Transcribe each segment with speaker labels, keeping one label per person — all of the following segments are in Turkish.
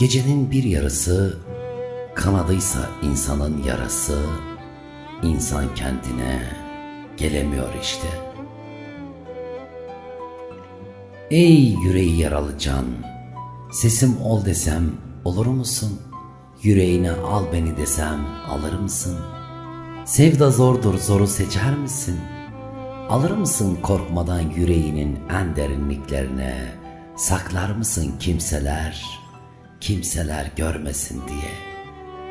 Speaker 1: Gecenin bir yarısı kanadıysa insanın yarası, insan kendine gelemiyor işte. Ey yüreği yaralı can, sesim ol desem olur musun? Yüreğine al beni desem alır mısın? Sevda zordur zoru seçer misin? Alır mısın korkmadan yüreğinin en derinliklerine? Saklar mısın kimseler, kimseler görmesin diye?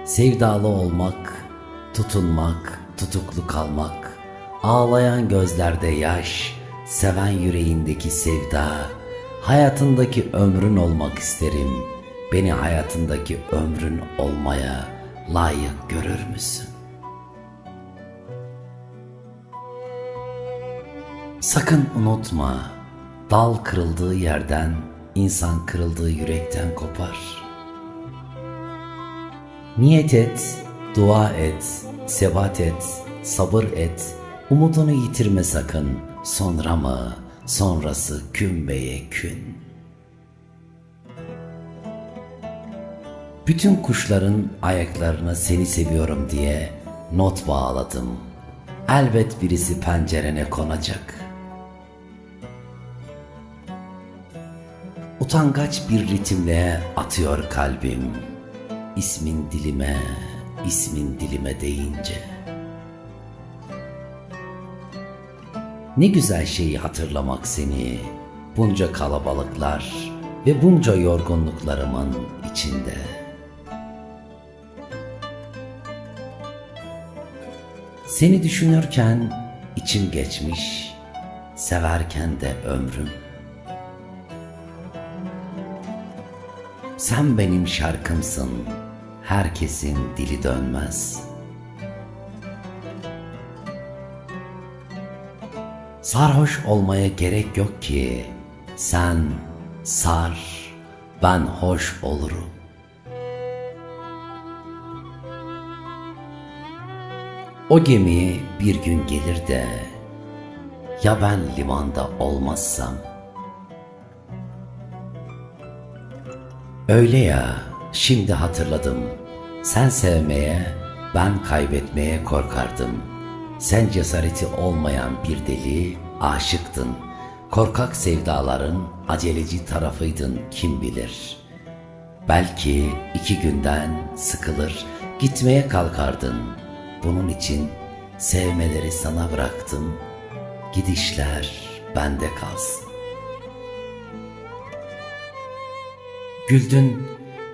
Speaker 1: Sevdalı olmak, tutunmak, tutuklu kalmak, ağlayan gözlerde yaş, seven yüreğindeki sevda, hayatındaki ömrün olmak isterim. Beni hayatındaki ömrün olmaya layık görür müsün? Sakın unutma, dal kırıldığı yerden, insan kırıldığı yürekten kopar. Niyet et, dua et, sebat et, sabır et, umudunu yitirme sakın. Sonra mı, sonrası kün beye kün. Bütün kuşların ayaklarına seni seviyorum diye not bağladım. Elbet birisi pencerene konacak. Utangaç bir ritimle atıyor kalbim. İsmin dilime, ismin dilime deyince. Ne güzel şeyi hatırlamak seni, bunca kalabalıklar ve bunca yorgunluklarımın içinde. Seni düşünürken içim geçmiş, severken de ömrüm. Sen benim şarkımsın, herkesin dili dönmez. Sarhoş olmaya gerek yok ki, sen sar, ben hoş olurum. O gemi bir gün gelir de, ya ben limanda olmazsam? Öyle ya, şimdi hatırladım. Sen sevmeye, ben kaybetmeye korkardım. Sen cesareti olmayan bir deli, aşıktın. Korkak sevdaların aceleci tarafıydın kim bilir. Belki iki günden sıkılır, gitmeye kalkardın. Bunun için sevmeleri sana bıraktım. Gidişler bende kalsın. Güldün,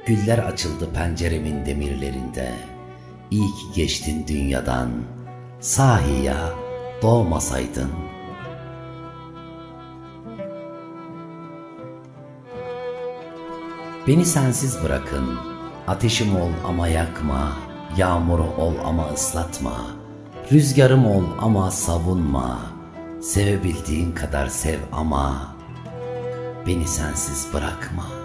Speaker 1: güller açıldı penceremin demirlerinde. İyi ki geçtin dünyadan, sahi ya doğmasaydın. Beni sensiz bırakın, ateşim ol ama yakma, yağmur ol ama ıslatma, rüzgarım ol ama savunma, sevebildiğin kadar sev ama beni sensiz bırakma.''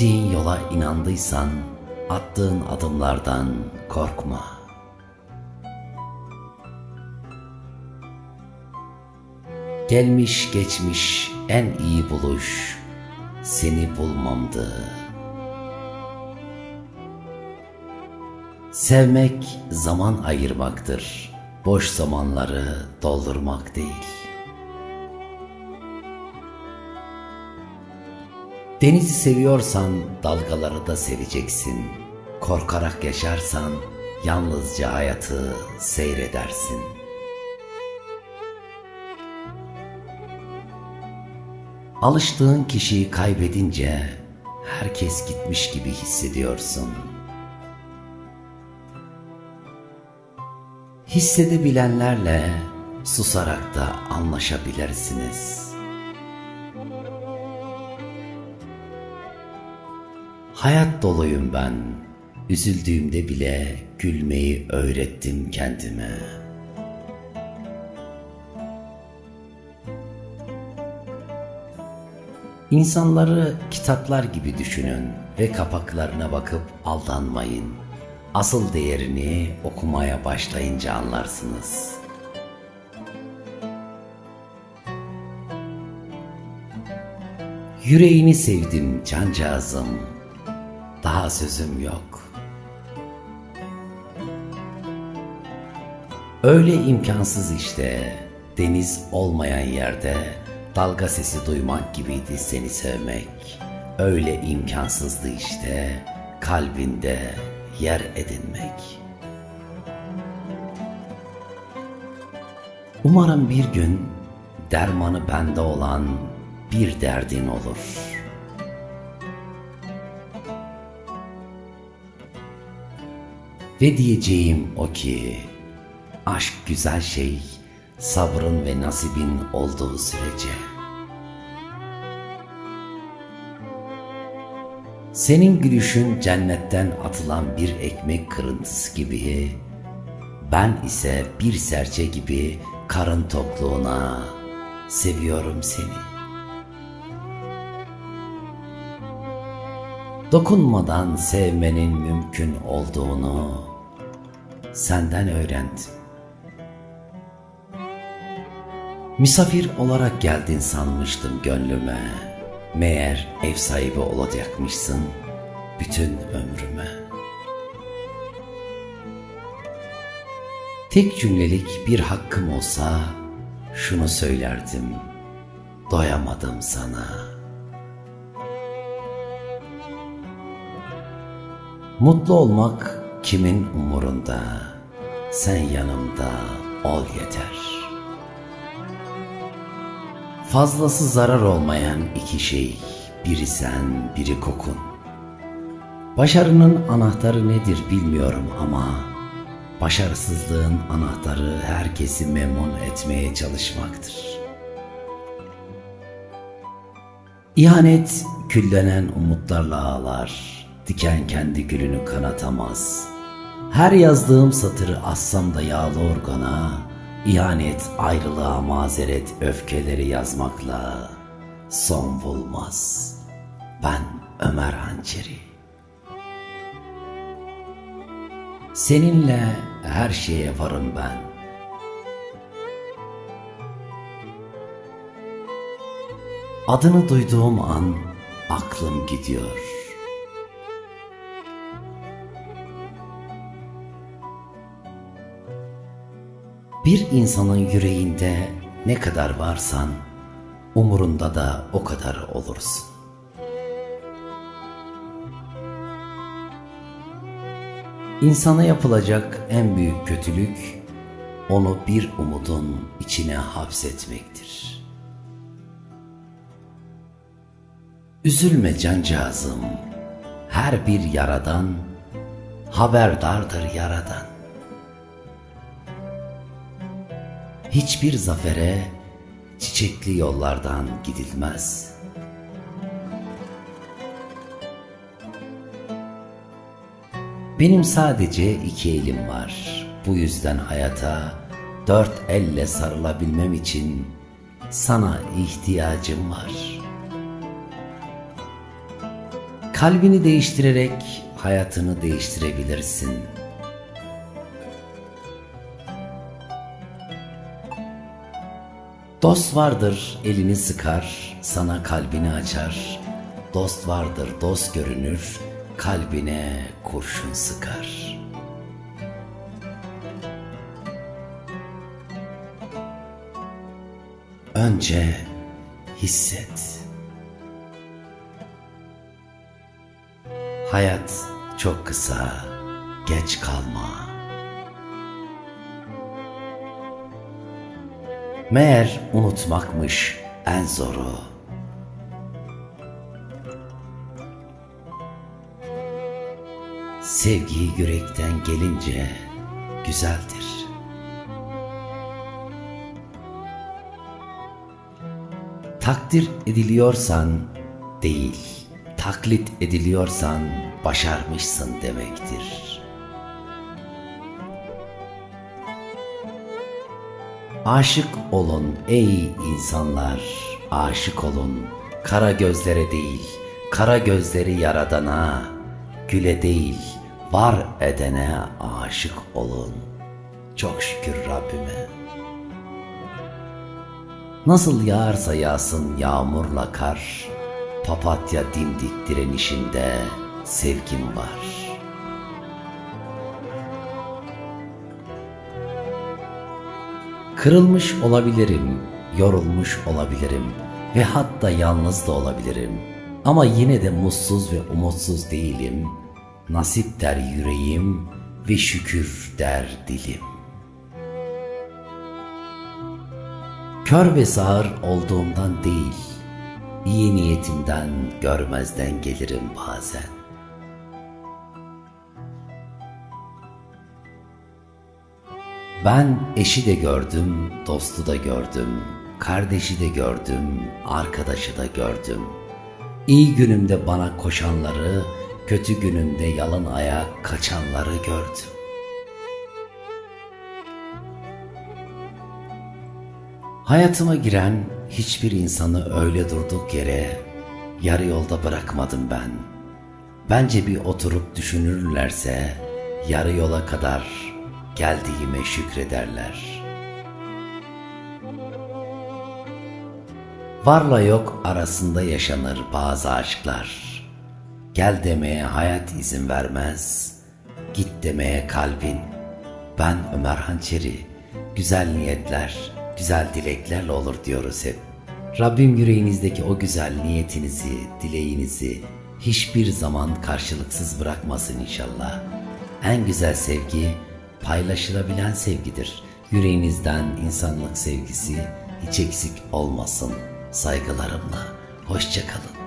Speaker 1: Gittiğin yola inandıysan attığın adımlardan korkma. Gelmiş geçmiş en iyi buluş seni bulmamdı. Sevmek zaman ayırmaktır. Boş zamanları doldurmak değil.'' Denizi seviyorsan dalgaları da seveceksin. Korkarak yaşarsan yalnızca hayatı seyredersin. Alıştığın kişiyi kaybedince herkes gitmiş gibi hissediyorsun. Hissedebilenlerle susarak da anlaşabilirsiniz.'' Hayat doluyum ben. Üzüldüğümde bile gülmeyi öğrettim kendime. İnsanları kitaplar gibi düşünün ve kapaklarına bakıp aldanmayın. Asıl değerini okumaya başlayınca anlarsınız. Yüreğini sevdim cancağızım. Daha sözüm yok. Öyle imkansız işte. Deniz olmayan yerde dalga sesi duymak gibiydi seni sevmek. Öyle imkansızdı işte kalbinde yer edinmek. Umarım bir gün dermanı bende olan bir derdin olur. Ve diyeceğim o ki aşk güzel şey sabrın ve nasibin olduğu sürece. Senin gülüşün cennetten atılan bir ekmek kırıntısı gibi, ben ise bir serçe gibi karın tokluğuna seviyorum seni. Dokunmadan sevmenin mümkün olduğunu senden öğrendim. Misafir olarak geldin sanmıştım gönlüme. Meğer ev sahibi olacakmışsın bütün ömrüme. Tek cümlelik bir hakkım olsa şunu söylerdim. Doyamadım sana. Mutlu olmak kimin umurunda? Sen yanımda ol yeter.'' Fazlası zarar olmayan iki şey, biri sen, biri kokun. Başarının anahtarı nedir bilmiyorum ama başarısızlığın anahtarı herkesi memnun etmeye çalışmaktır. İhanet küllenen umutlarla ağlar, diken kendi gülünü kanatamaz. Her yazdığım satırı assam da yağlı organa, İhanet, ayrılığa mazeret, öfkeleri yazmakla son bulmaz. Ben Ömer Hançeri. Seninle her şeye varım ben. Adını duyduğum an aklım gidiyor. Bir insanın yüreğinde ne kadar varsan umurunda da o kadar olursun. İnsana yapılacak en büyük kötülük onu bir umudun içine hapsetmektir. Üzülme cancağızım, her bir yaradan haberdardır yaradan. Hiçbir zafere çiçekli yollardan gidilmez. Benim sadece iki elim var. Bu yüzden hayata dört elle sarılabilmem için sana ihtiyacım var. Kalbini değiştirerek hayatını değiştirebilirsin.'' Dost vardır elini sıkar, sana kalbini açar. Dost vardır dost görünür, kalbine kurşun sıkar. Önce hisset. Hayat çok kısa, geç kalma. Meğer unutmakmış en zoru. Sevgi yürekten gelince güzeldir. Takdir ediliyorsan değil, taklit ediliyorsan başarmışsın demektir.'' Aşık olun ey insanlar, aşık olun. Kara gözlere değil, kara gözleri yaradana, güle değil, var edene aşık olun. Çok şükür Rabbime. Nasıl yağarsa yağsın yağmurla kar, Papatya dimdik direnişinde sevgim var. Kırılmış olabilirim, yorulmuş olabilirim ve hatta yalnız da olabilirim. Ama yine de mutsuz ve umutsuz değilim. Nasip der yüreğim ve şükür der dilim. Kör ve sağır olduğumdan değil, iyi niyetimden görmezden gelirim bazen. Ben eşi de gördüm, dostu da gördüm, kardeşi de gördüm, arkadaşı da gördüm. İyi günümde bana koşanları, kötü günümde yalın ayak kaçanları gördüm. Hayatıma giren hiçbir insanı öyle durduk yere yarı yolda bırakmadım ben. Bence bir oturup düşünürlerse yarı yola kadar geldiğime şükrederler. Varla yok arasında yaşanır bazı aşklar. Gel demeye hayat izin vermez, git demeye kalbin. Ben Ömer Hançeri, güzel niyetler, güzel dileklerle olur diyoruz hep. Rabbim yüreğinizdeki o güzel niyetinizi, dileğinizi hiçbir zaman karşılıksız bırakmasın inşallah. En güzel sevgi paylaşılabilen sevgidir. Yüreğinizden insanlık sevgisi hiç eksik olmasın. Saygılarımla, hoşçakalın.